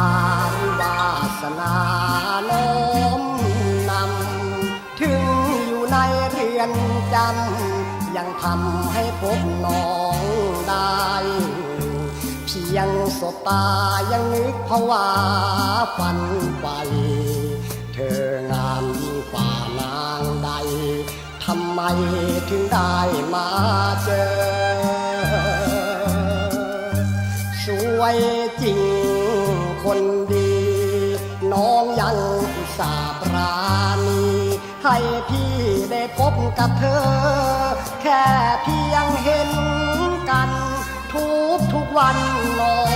านวาสนาน้อมนำ ถึงอยู่ในเรือนจำ ยังทำให้พบน้องได้ เพียงสบตายังนึกภาวาฝันไป เธองามยิ่งกว่านางใด ทำไมถึงได้มา น้องยังอุตส่าห์ปราณีให้พี่ได้พบกับเธอ แค่เพียงเห็นกัน ทุกทุกวันนอน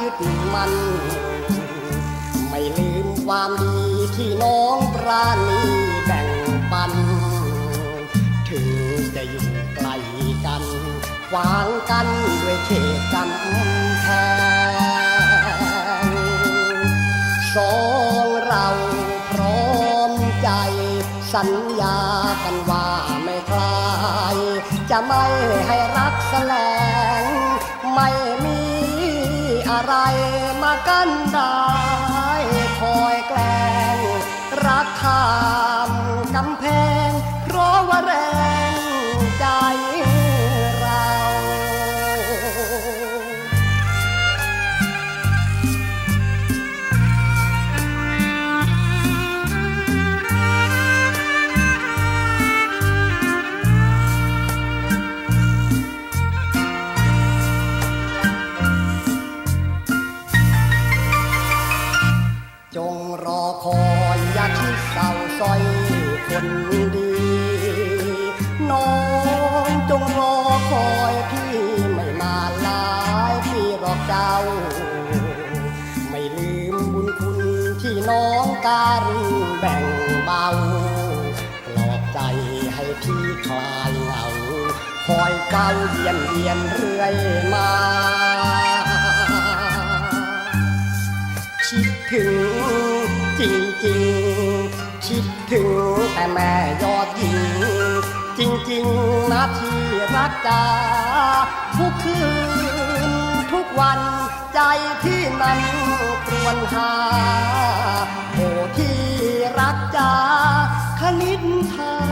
ยึดมัน ไม่ลืมความดีที่น้องปราณีแบ่งปัน ถึงจะอยู่ไกลกันขวางกันด้วยเขตกำแพงสองเราพร้อมใจ สัญญากันว่าไม่คลาย จะไม่ให้ อะไรมากั้นได้คอยแกล้งรักข้ามกำแพง จงรอคอยอย่าคิดเศร้าซอยคนดี น้องจงรอคอยพี่ไม่มาลายพี่รอเจ้า ไม่ลืมบุญคุณที่น้องการแบ่งเบาปลอบใจให้พี่คลายเหงาคอยเก้าเยียนเยียนเรื่อยมา คิดถึง จริงๆ คิดถึงแต่แม่ยอดหญิง จริงๆนะที่รักจาทุกคืนทุกวันใจที่นั้นครวญหาโอ้ที่รักจาคณิตทา